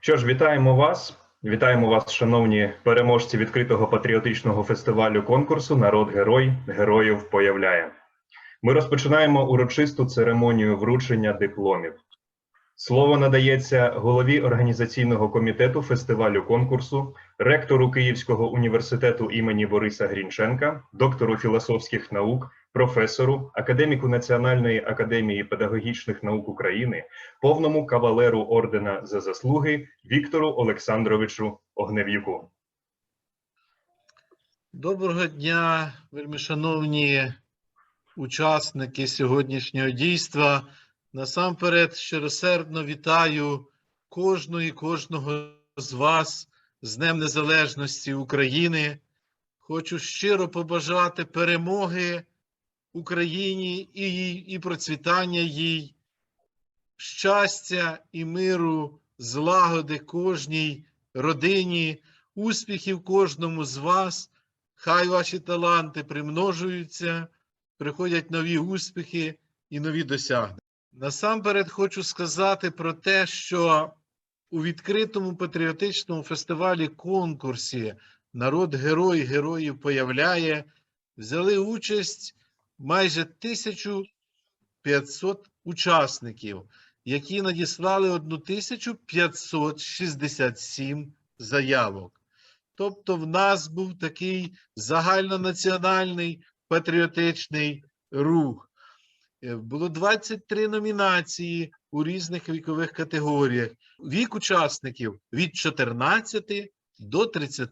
Що ж, вітаємо вас. Вітаємо вас, шановні переможці відкритого патріотичного фестивалю конкурсу Народ Герой Героїв появляє. Ми розпочинаємо урочисту церемонію вручення дипломів. Слово надається голові організаційного комітету фестивалю конкурсу, ректору Київського університету імені Бориса Грінченка, доктору філософських наук, професору, академіку Національної академії педагогічних наук України, повному кавалеру ордена за заслуги Віктору Олександровичу Огнев'юку. Доброго дня, вельми шановні учасники сьогоднішнього дійства. Насамперед щиросердно вітаю кожну і кожного з вас з Днем Незалежності України. Хочу щиро побажати перемоги Україні і, і процвітання їй, щастя і миру, злагоди кожній родині, успіхів кожному з вас. Хай ваші таланти примножуються, приходять нові успіхи і нові досягнення. Насамперед хочу сказати про те, що у відкритому патріотичному фестивалі конкурсі Народ Герой Героїв появляє взяли участь майже 1500 учасників, які надіслали 1567 заявок. Тобто, в нас був такий загальнонаціональний патріотичний рух. Е, Було 23 номінації у різних вікових категоріях. Вік учасників від 14 до 30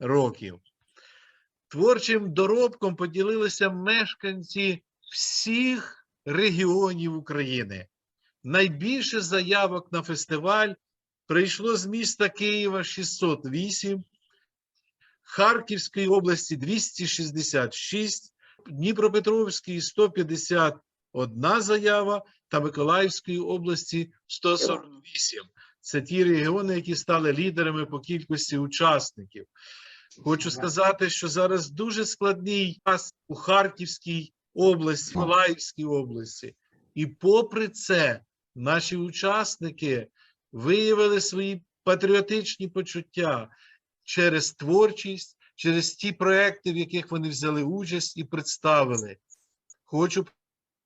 років. Творчим доробком поділилися мешканці всіх регіонів України. Найбільше заявок на фестиваль прийшло з міста Києва 608, Харківської області 266, Дніпропетровській 151 заява та Миколаївської області 148. Це ті регіони, які стали лідерами по кількості учасників. Хочу сказати, що зараз дуже складний час у Харківській області, Миколаївській області. І попри це, наші учасники виявили свої патріотичні почуття через творчість, через ті проекти, в яких вони взяли участь і представили. Хочу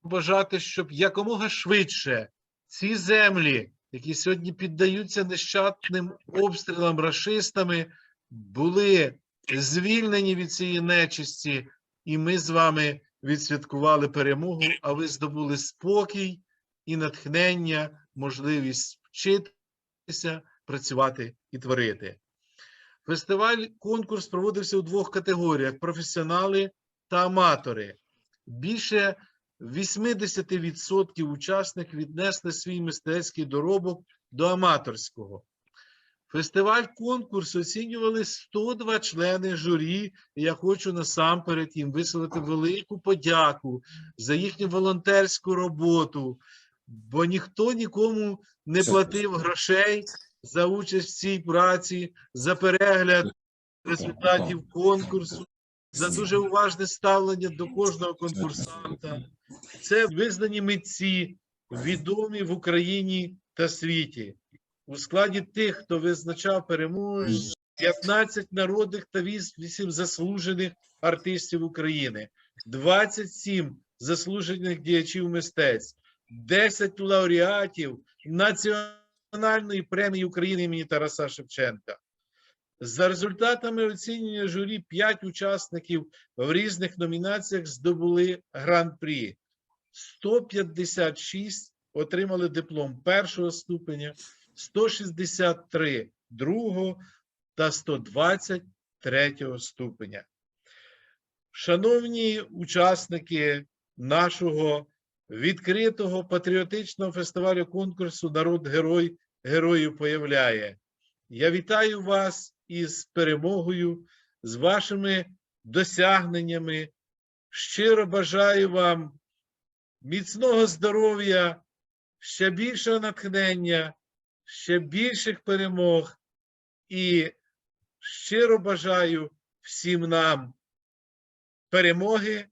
побажати, щоб якомога швидше ці землі, які сьогодні піддаються нещадним обстрілам рашистами, були звільнені від цієї нечисті, і ми з вами відсвяткували перемогу, а ви здобули спокій і натхнення, можливість вчитися, працювати і творити. Фестиваль конкурс проводився у двох категоріях: професіонали та аматори. Більше 80% учасників віднесли свій мистецький доробок до аматорського. Фестиваль конкурс оцінювали 102 члени журі. І я хочу насамперед їм висловити велику подяку за їхню волонтерську роботу, бо ніхто нікому не платив грошей за участь в цій праці, за перегляд результатів конкурсу, за дуже уважне ставлення до кожного конкурсанта. Це визнані митці, відомі в Україні та світі. У складі тих, хто визначав перемогу, 15 народних та 8 заслужених артистів України, 27 заслужених діячів мистецтв, 10 лауреатів Національної премії України імені Тараса Шевченка. За результатами оцінювання журі 5 учасників в різних номінаціях здобули гран-прі. 156 отримали диплом першого ступеня, 163 другого та 120 третього ступеня. Шановні учасники нашого відкритого патріотичного фестивалю конкурсу Народ Герой Героїв появляє. Я вітаю вас із перемогою, з вашими досягненнями. Щиро бажаю вам міцного здоров'я, ще більшого натхнення, ще більших перемог і щиро бажаю всім нам перемоги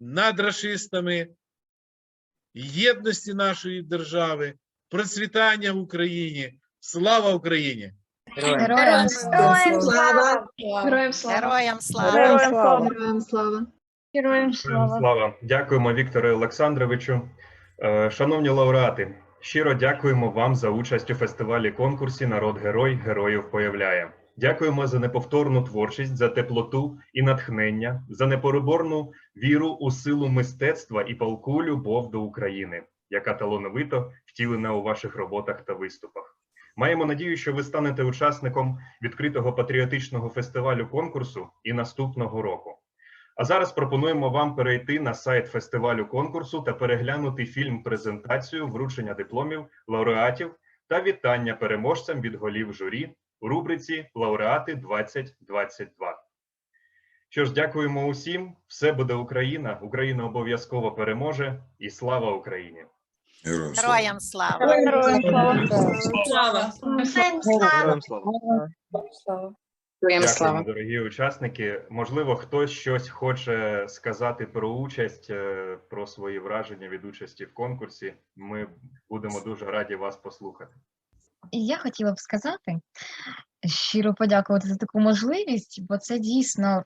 над расистами, єдності нашої держави, процвітання в Україні. Слава Україні! Героям Героям слава! Героям слава! Героям слава! Героям слава! Героям слава! Героям Слава. слава! Дякуємо, Вікторе Олександровичу. Е, Шановні лауреати, щиро дякуємо вам за участь у фестивалі конкурсі Народ Герой Героїв появляє. Дякуємо за неповторну творчість, за теплоту і натхнення, за непереборну віру у силу мистецтва і палку любов до України, яка талановито втілена у ваших роботах та виступах. Маємо надію, що ви станете учасником відкритого патріотичного фестивалю конкурсу і наступного року. А зараз пропонуємо вам перейти на сайт фестивалю конкурсу та переглянути фільм-презентацію вручення дипломів лауреатів та вітання переможцям від голів журі у рубриці Лауреати 2022. Що ж, дякуємо усім. Все буде Україна. Україна обов'язково переможе. І слава Україні! Героям слава. Героям слава! Героям слава! Героям Слава! Дякуємо, дорогі учасники. Можливо, хтось щось хоче сказати про участь, е, про свої враження від участі в конкурсі. Ми будемо дуже раді вас послухати. І я хотіла б сказати, щиро подякувати за таку можливість, бо це дійсно,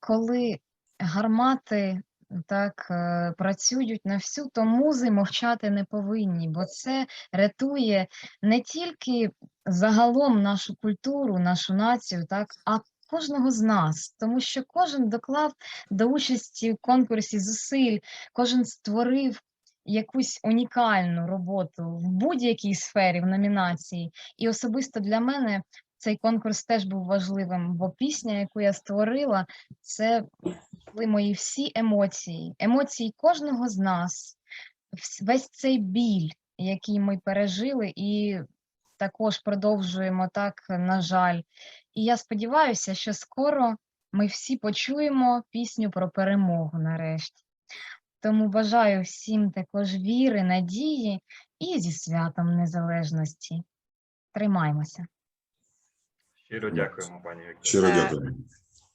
коли гармати так е, працюють на всю, то музи мовчати не повинні, бо це рятує не тільки загалом нашу культуру, нашу націю, так, а кожного з нас, тому що кожен доклав до участі в конкурсі зусиль, кожен створив якусь унікальну роботу в будь-якій сфері, в номінації. І особисто для мене цей конкурс теж був важливим, бо пісня, яку я створила, це були мої всі емоції, емоції кожного з нас, весь цей біль, який ми пережили, і також продовжуємо так, на жаль. І я сподіваюся, що скоро ми всі почуємо пісню про перемогу нарешті. Тому бажаю всім також віри, надії і зі святом незалежності. Тримаймося. Щиро дякуємо, пані Вікторія. Щиро дякую.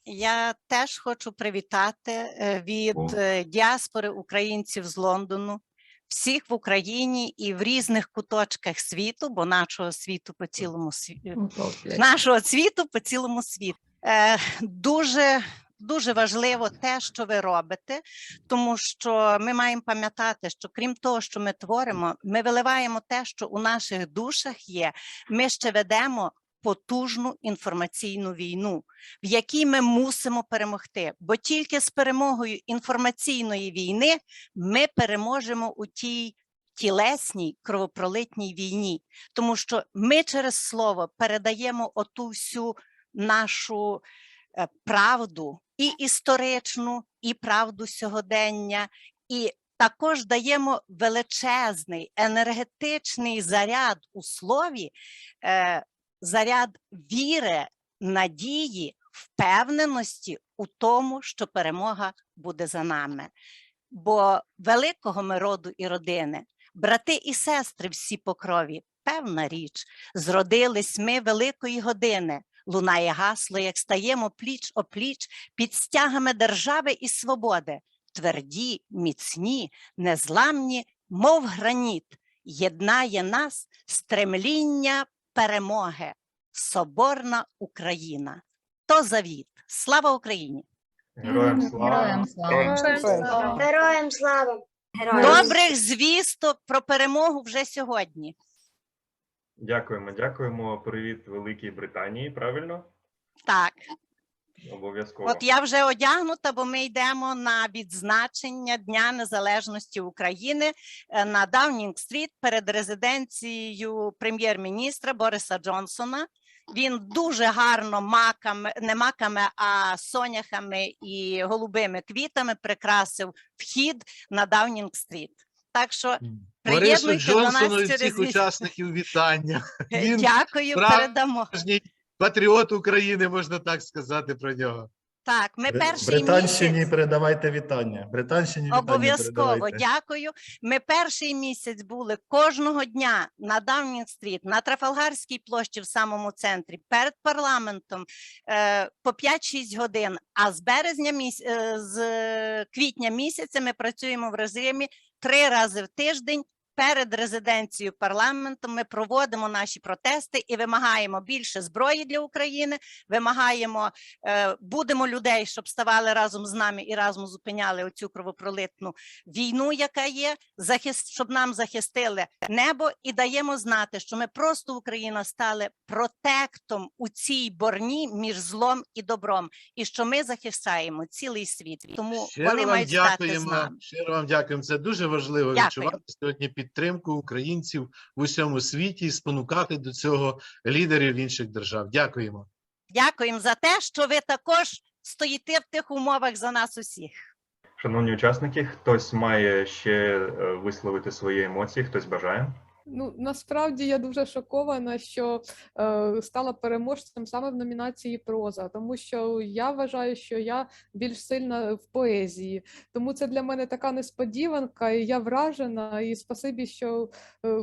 Я теж хочу привітати е, від О. е, діаспори українців з Лондону, всіх в Україні і в різних куточках світу, бо нашого світу по цілому світу, нашого світу по цілому світу. Е, Дуже дуже важливо те, що ви робите, тому що ми маємо пам'ятати, що крім того, що ми творимо, ми виливаємо те, що у наших душах є. Ми ще ведемо потужну інформаційну війну, в якій ми мусимо перемогти. Бо тільки з перемогою інформаційної війни ми переможемо у тій тілесній кровопролитній війні, тому що ми через слово передаємо оту всю нашу е, правду, і історичну, і правду сьогодення, і також даємо величезний енергетичний заряд у слові, е, заряд віри, надії, впевненості у тому, що перемога буде за нами. Бо великого ми роду і родини, брати і сестри всі по крові, певна річ, зродились ми великої години. Лунає гасло, як стаємо пліч о пліч під стягами держави і свободи, тверді, міцні, незламні, мов граніт, єднає нас стремління перемоги, соборна Україна. То завіт. Слава Україні! Героям слава! Героям слава! Героям слава! Добрих звісток про перемогу вже сьогодні. Дякуємо, дякуємо. Привіт Великій Британії. Правильно? Так, Обов'язково. от я вже одягнута, бо ми йдемо на відзначення Дня Незалежності України е, на Даунінг-стріт перед резиденцією прем'єр-міністра Бориса Джонсона. Він дуже гарно маками, не маками, а соняхами і голубими квітами прикрасив вхід на Даунінг-стріт. Так що Борису приєднуйте до нас Джонсону і через всіх учасників вітання. Е, Він Дякую, передамо. Патріот України, можна так сказати про нього. Так, ми перший Британщині місяць. передавайте вітання. Британщині Обов'язково передавайте. дякую. Ми перший місяць були кожного дня на Даунінг-стріт, на Трафалгарській площі в самому центрі, перед парламентом е, по 5-6 годин. А з березня міс... е, з квітня місяця ми працюємо в режимі три рази в тиждень перед резиденцією парламенту ми проводимо наші протести і вимагаємо більше зброї для України. Вимагаємо, е, будемо людей, щоб ставали разом з нами і разом зупиняли оцю кровопролитну війну, яка є, захист, щоб нам захистили небо, і даємо знати, що ми просто Україна стали протектом у цій борні між злом і добром, і що ми захищаємо цілий світ. Тому Щиро вони мають стати з дякуємо. нами. Щиро вам дякуємо. Це дуже важливо Дякую. відчувати сьогодні підтримку українців в усьому світі і спонукати до цього лідерів інших держав. Дякуємо. Дякуємо за те, що ви також стоїте в тих умовах за нас усіх. Шановні учасники, хтось має ще е, висловити свої емоції, хтось бажає. Ну, насправді я дуже шокована, що е, стала переможцем саме в номінації проза, тому що я вважаю, що я більш сильна в поезії. Тому це для мене така несподіванка, і я вражена. І спасибі, що е,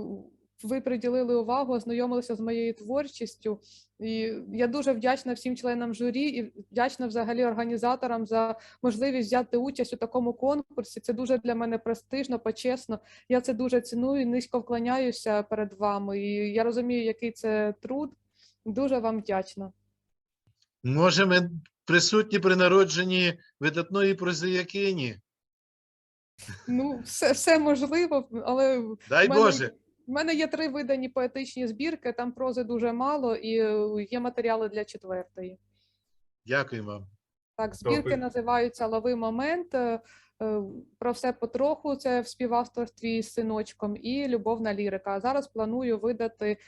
ви приділили увагу, ознайомилися з моєю творчістю. І я дуже вдячна всім членам журі і вдячна взагалі організаторам за можливість взяти участь у такому конкурсі. Це дуже для мене престижно, почесно. Я це дуже ціную, низько вклоняюся перед вами. І я розумію, який це труд. Дуже вам вдячна. Може, ми присутні при народженні видатної прозаякині. Ну, все, все можливо, але Дай Мене- Боже. В мене є три видані поетичні збірки, там прози дуже мало, і е, є матеріали для четвертої. Дякуємо вам. Так, збірки Добре. називаються Лови момент. е, е, Про все потроху. Це в співавторстві з синочком, і любовна лірика. А зараз планую видати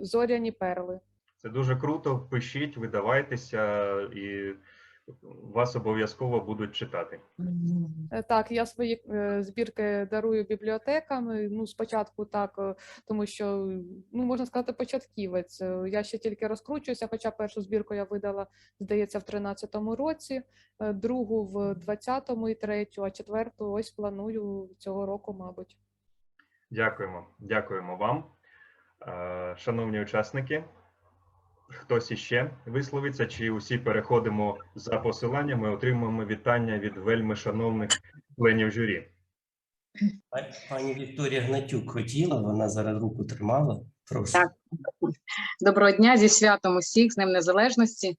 зоряні перли. Це дуже круто. Пишіть, видавайтеся, і вас обов'язково будуть читати. Е, Так, я свої е, збірки дарую бібліотекам. Ну, спочатку так, е, тому що ну можна сказати, початківець. Я ще тільки розкручуюся, хоча першу збірку я видала, здається, в 13-му році, другу в 20-му і третю, а четверту ось планую цього року, мабуть. Дякуємо, дякуємо вам, шановні учасники. Хтось іще висловиться, чи усі переходимо за посиланнями, отримуємо вітання від вельми шановних членів журі. Пані- Вікторія Гнатюк хотіла, вона зараз руку тримала. Прошу. Так. Доброго дня зі святом усіх, з Днем Незалежності.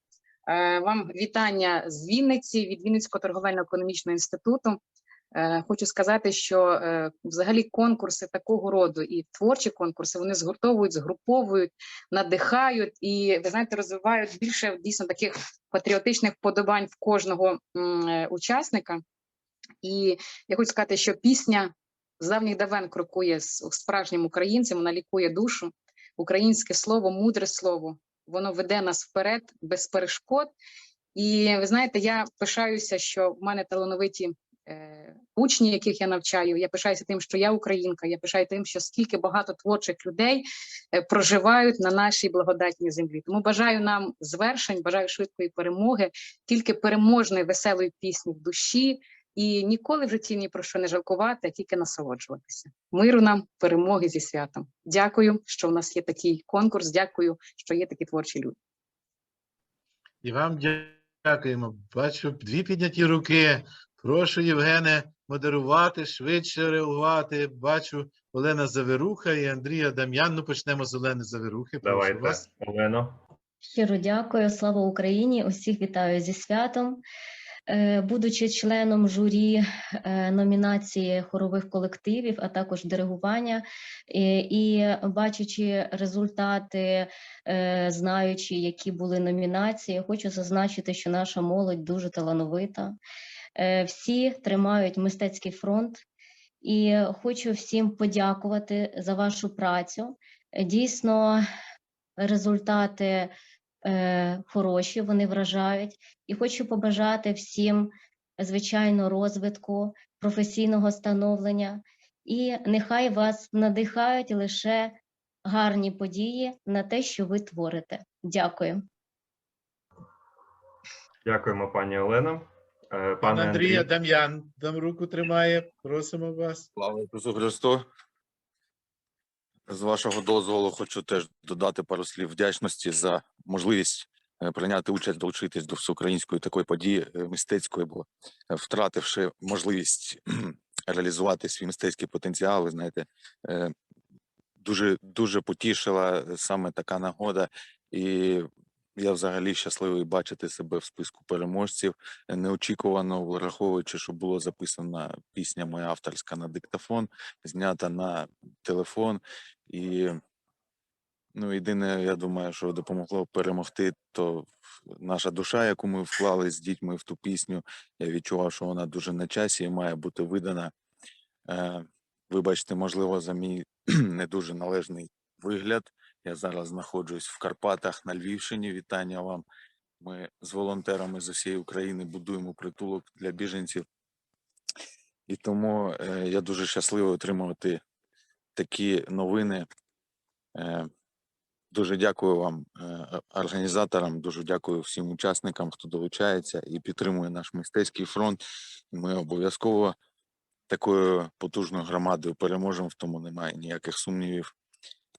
Е, Вам вітання з Вінниці від Вінницького торговельно-економічного інституту. Е, Хочу сказати, що е, взагалі конкурси такого роду і творчі конкурси вони згуртовують, згруповують, надихають і ви знаєте, розвивають більше дійсно таких патріотичних вподобань в кожного е, учасника. І я хочу сказати, що пісня з давніх давен крокує з справжнім українцем, вона лікує душу українське слово, мудре слово, воно веде нас вперед без перешкод. І ви знаєте, я пишаюся, що в мене талановиті учні, яких я навчаю. Я пишаюся тим, що я українка. Я пишаю тим, що скільки багато творчих людей е, проживають на нашій благодатній землі. Тому бажаю нам звершень, бажаю швидкої перемоги, тільки переможної веселої пісні в душі. І ніколи в житті ні про що не жалкувати, а тільки насолоджуватися. Миру нам, перемоги зі святом. Дякую, що в нас є такий конкурс. Дякую, що є такі творчі люди. І вам дякуємо. Бачу дві підняті руки. Прошу Євгене модерувати, швидше реагувати. Бачу Олена Заверуха і Андрія Дам'ян. Ну, почнемо з Олени Заверухи. Прошу Давайте, вас. Олено. Щиро дякую, слава Україні! Усіх вітаю зі святом. Е, Будучи членом журі е, номінації хорових колективів, а також диригування, е, і бачачи результати, знаючи, які були номінації, хочу зазначити, що наша молодь дуже талановита. Е, Всі тримають мистецький фронт, і хочу всім подякувати за вашу працю. Е, Дійсно, результати е, хороші, вони вражають. І хочу побажати всім, звичайно, розвитку, професійного становлення. І нехай вас надихають лише гарні події на те, що ви творите. Дякую. Дякуємо, пані Олено. Е, Пан Пане Андрія Андрій, Дам'ян там руку тримає. Просимо вас. Слава Ісусу Христу. З вашого дозволу хочу теж додати пару слів вдячності за можливість е, прийняти участь, долучитись до всеукраїнської такої події е, мистецької, бо втративши можливість реалізувати свій мистецький потенціал. Ви знаєте, дуже дуже потішила саме така нагода, і я взагалі щасливий бачити себе в списку переможців. Неочікувано враховуючи, що було записана пісня моя авторська на диктофон, знята на телефон. І ну, єдине, я думаю, що допомогло перемогти, то наша душа, яку ми вклали з дітьми в ту пісню. Я відчував, що вона дуже на часі і має бути видана. Е, вибачте, можливо, за мій не дуже належний вигляд. Я зараз знаходжусь в Карпатах на Львівщині. Вітання вам. Ми з волонтерами з усієї України будуємо притулок для біженців. І тому е, я дуже щасливий отримувати такі новини. Е, дуже дякую вам, е, організаторам, дуже дякую всім учасникам, хто долучається і підтримує наш мистецький фронт. Ми обов'язково такою потужною громадою переможемо, в тому немає ніяких сумнівів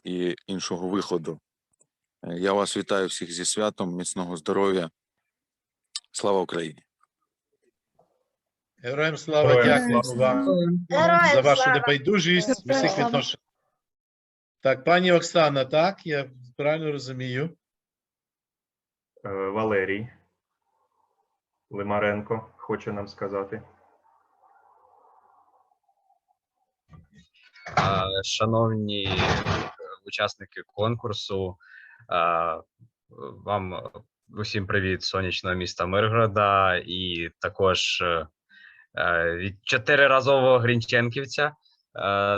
і іншого виходу. Е, Я вас вітаю всіх зі святом, міцного здоров'я. Слава Україні! Героям слава, Героям дякую слава. вам Героям за вашу слава. небайдужість в Героям усіх відношеннях. Так, пані Оксана, так, я правильно розумію. Е, Валерій Лимаренко хоче нам сказати. Шановні учасники конкурсу, вам е, усім привіт сонячного міста Миргорода і також е, е, від чотириразового грінченківця.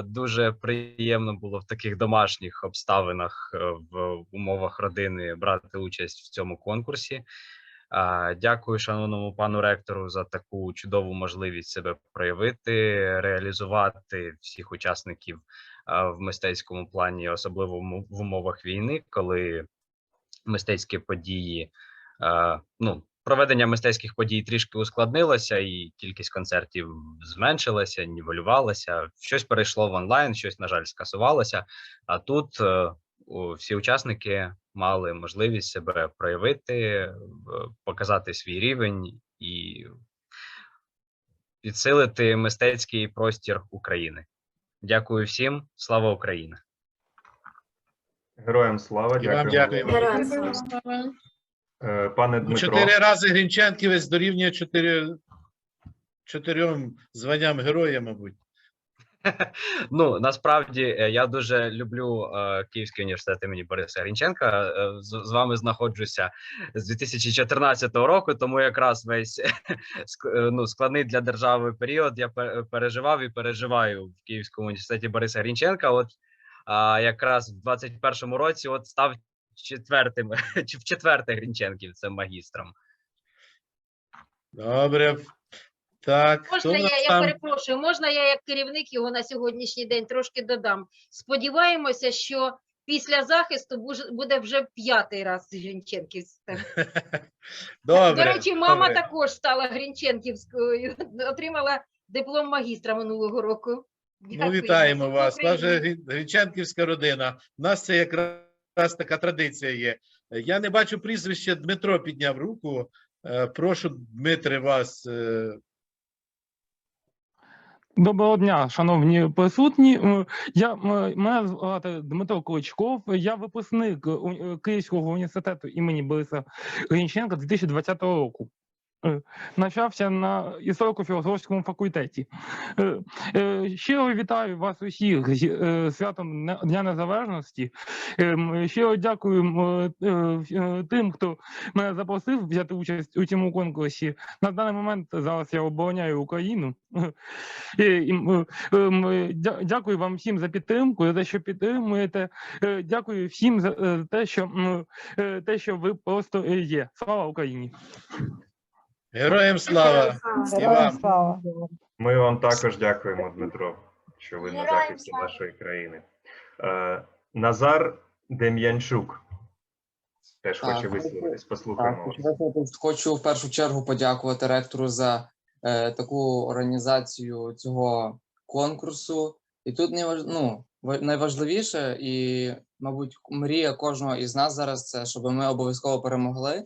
Дуже приємно було в таких домашніх обставинах в умовах родини брати участь в цьому конкурсі. Дякую шановному пану ректору за таку чудову можливість себе проявити, реалізувати всіх учасників в мистецькому плані, особливо в умовах війни, коли мистецькі події, ну, проведення мистецьких подій трішки ускладнилося, і кількість концертів зменшилася, нівелювалася. Щось перейшло в онлайн, щось, на жаль, скасувалося. А тут е, всі учасники мали можливість себе проявити, е, показати свій рівень і підсилити мистецький простір України. Дякую всім. Слава Україні! Героям слава, І вам. Героям слава. Е, Пане Ну, Дмитро, Чотири рази Грінченківець дорівнює чотири, чотирьом званням героя, мабуть. Ну насправді е, я дуже люблю е, Київський університет імені Бориса Грінченка. Е, з, вами знаходжуся з 2014 року, тому якраз весь ну, складний для держави період я пе- переживав і переживаю в Київському університеті Бориса Грінченка. От якраз в 21-му році от став четвертим чи в четверте Грінченківцем магістром. Добре. Так, Можна я, я перепрошую, можна я як керівник його на сьогоднішній день трошки додам. Сподіваємося, що після захисту буде вже п'ятий раз. Добре. До речі, мама добре. також стала Грінченківською, отримала диплом магістра минулого року. Ну, вітаємо вас. Слава Ваша Грінченківська родина. У нас це якраз така традиція є. Я не бачу прізвище Дмитро підняв руку. Е, Прошу, Дмитре, вас. Е, Доброго дня, шановні присутні. Я мене звати Дмитро Кличков. Я випускник у- е, Київського університету імені Бориса Грінченка 2020 року. Е, Навчався на історико-філософському факультеті. Е, е, Щиро вітаю вас усіх з святом Дня Незалежності. Щиро дякую тим, хто мене запросив взяти участь у цьому конкурсі. На даний момент зараз я обороняю Україну. Дякую вам всім за підтримку, за те, що підтримуєте. Дякую всім за те, що те, що ви просто є. Слава Україні! Героям слава! І вам. ми вам також дякуємо, Дмитро, що ви на захисті слава. нашої країни. Е, Назар Дем'янчук теж Так, хоче хочу- висловитись. Послухаємо хочу, вас. хочу в першу чергу подякувати ректору за е, таку організацію цього конкурсу. І тут найваж... ну, ва- найважливіше, і, мабуть, мрія кожного із нас зараз це, щоб ми обов'язково перемогли.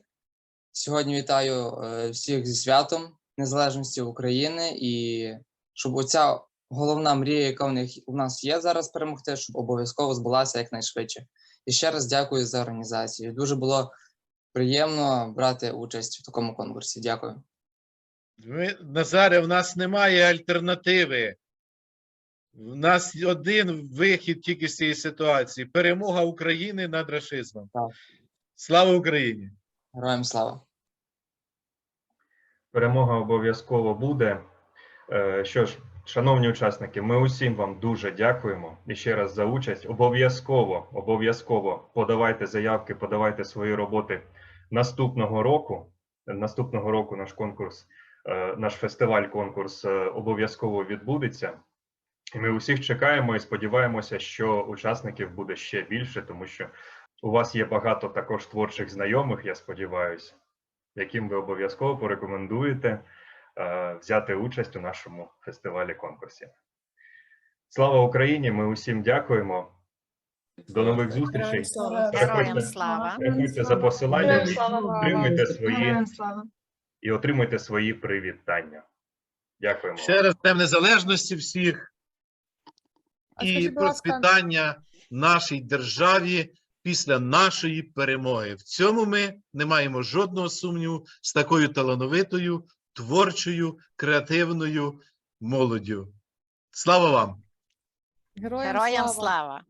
Сьогодні вітаю е, всіх зі святом Незалежності України і щоб оця головна мрія, яка у них у нас є зараз перемогти, щоб обов'язково збулася якнайшвидше. І ще раз дякую за організацію. Дуже було приємно брати участь в такому конкурсі. Дякую. Ми, Назаре, в нас немає альтернативи. У нас один вихід тільки з цієї ситуації: перемога України над рашизмом. Так. Слава Україні! Героям слава! Перемога обов'язково буде. Е, Що ж, шановні учасники, ми усім вам дуже дякуємо і ще раз за участь. Обов'язково, обов'язково подавайте заявки, подавайте свої роботи наступного року. Наступного року наш конкурс, е, наш фестиваль-конкурс е, обов'язково відбудеться. І ми усіх чекаємо і сподіваємося, що учасників буде ще більше, тому що у вас є багато також творчих знайомих, я сподіваюся, яким ви обов'язково порекомендуєте е, взяти участь у нашому фестивалі конкурсі. Слава Україні! Ми усім дякуємо. До нових зустрічей. Героям слава. Переходьте за посиланням, отримуйте свої і отримуйте свої привітання. Дякуємо. Ще раз Днем Незалежності всіх і процвітання нашій державі після нашої перемоги. В цьому ми не маємо жодного сумніву з такою талановитою, творчою, креативною молоддю. Слава вам! Героям, Героям слава! слава.